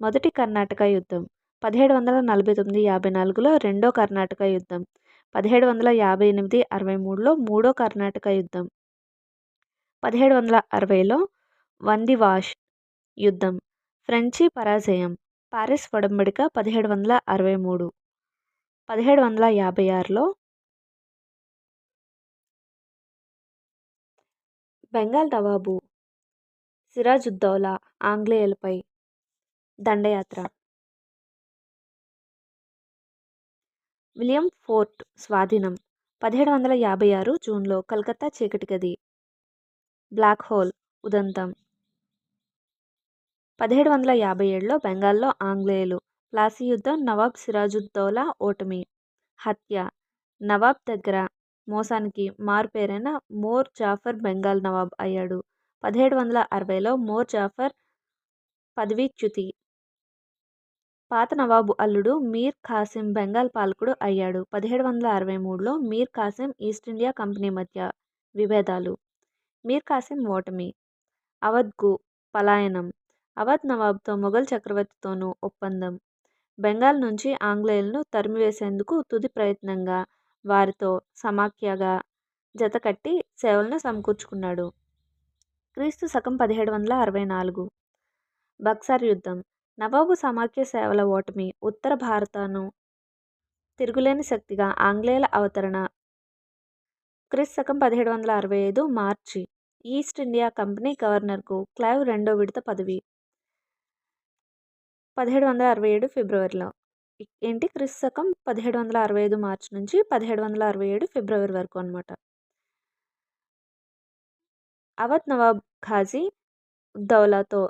మొదటి కర్ణాటక యుద్ధం. పదిహేడు వందల నలభై తొమ్మిది యాభై నాలుగులో రెండో కర్ణాటక యుద్ధం. పదిహేడు వందల యాభై ఎనిమిది అరవై మూడులో మూడో కర్ణాటక యుద్ధం. పదిహేడు వందల అరవైలో వందివాష్ యుద్ధం. ఫ్రెంచి పరాజయం. పారిస్ ఒడంబడిక పదిహేడు వందల అరవై మూడు. పదిహేడు వందల యాభై ఆరులో బెంగాల్ నవాబు సిరాజుద్దౌలా ఆంగ్లేయులపై దండయాత్ర. విలియం ఫోర్ట్ స్వాధీనం పదిహేడు వందల యాభై ఆరు జూన్లో కలకత్తా చీకటి గది. బ్లాక్ హోల్ ఉదంతం. పదిహేడు వందల యాభై ఏడులో బెంగాల్లో ఆంగ్లేయులు ప్లాసీ యుద్ధం నవాబ్ సిరాజుద్దౌలా ఓటమి. హత్య. నవాబ్ దగ్గర మోసానికి మారుపేరైన మోర్ జాఫర్ బెంగాల్ నవాబ్ అయ్యాడు. పదిహేడు వందల అరవైలో మోర్ జాఫర్ పదవీచ్యుతి పాత నవాబు అల్లుడు మీర్ ఖాసిం బెంగాల్ పాలకుడు అయ్యాడు. పదిహేడు వందల అరవై మూడులో Mir Qasim East India Company మధ్య విభేదాలు. మీర్ ఖాసిం ఓటమి. అవధ్కు పలాయనం. అవధ్ నవాబ్తో మొఘల్ చక్రవర్తితోనూ ఒప్పందం. బెంగాల్ నుంచి ఆంగ్లేయులను తరిమివేసేందుకు తుది ప్రయత్నంగా వారితో సమాఖ్యగా జతకట్టి సేవలను సమకూర్చుకున్నాడు. క్రీస్తు శకం పదిహేడు వందల అరవై నాలుగు. బక్సార్ యుద్ధం. నవాబు సమాఖ్య సేవల ఓటమి ఉత్తర భారతను తిరుగులేని శక్తిగా ఆంగ్లేయుల అవతరణ. క్రిస్ శకం పదిహేడు వందల అరవై ఐదు మార్చి ఈస్ట్ ఇండియా కంపెనీ గవర్నర్కు క్లైవ్ రెండో విడత పదవి. పదిహేడు వందల అరవై ఏడు ఫిబ్రవరిలో ఏంటి? క్రిస్ శకం పదిహేడు వందల అరవై ఐదు మార్చి నుంచి పదిహేడు వందల అరవై ఏడు ఫిబ్రవరి వరకు అనమాట అవధ్ నవాబ్ ఖాజీ ఉద్దౌలాతో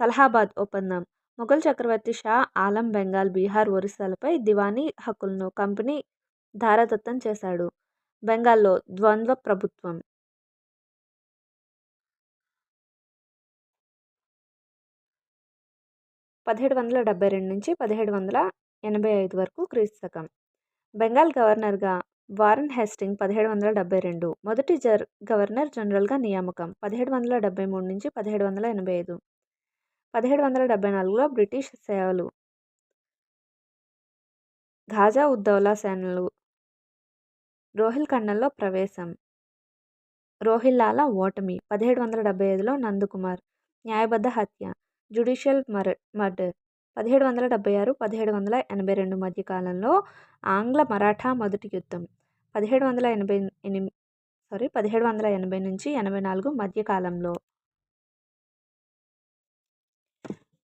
సలహాబాద్ ఒప్పందం. మొఘల్ చక్రవర్తి షా ఆలం బెంగాల్ బీహార్ ఒరిస్సాలపై దివానీ హక్కులను కంపెనీ ధారదత్తం చేశాడు. బెంగాల్లో ద్వంద్వ ప్రభుత్వం. పదిహేడు వందల డెబ్బై రెండు నుంచి పదిహేడు వందల ఎనభై ఐదు వరకు క్రీస్తు శకం. బెంగాల్ గవర్నర్గా వారన్ హెస్టింగ్ పదిహేడు వందల డెబ్బై రెండు. మొదటి జర్ గవర్నర్ జనరల్గా నియామకం. పదిహేడు వందల డెబ్బై మూడు నుంచి పదిహేడు వందల ఎనభై ఐదు. పదిహేడు వందల డెబ్బై నాలుగులో బ్రిటిష్ సేవలు. ఘాజా ఉద్దౌలా సేనలు. రోహిల్ఖండంలో ప్రవేశం. రోహిల్లాల ఓటమి పదిహేడు వందల డెబ్బై ఐదులో నందకుమార్. న్యాయబద్ధ హత్య జ్యుడిషియల్ మర్ మర్డర్. పదిహేడు వందల డెబ్బై ఆరు పదిహేడు వందల ఎనభై రెండు మధ్య కాలంలో ఆంగ్ల మరాఠా మొదటి యుద్ధం. పదిహేడు వందల ఎనభై ఎనిమిది సారీ పదిహేడు వందల ఎనభై నుంచి ఎనభై నాలుగు మధ్య కాలంలో.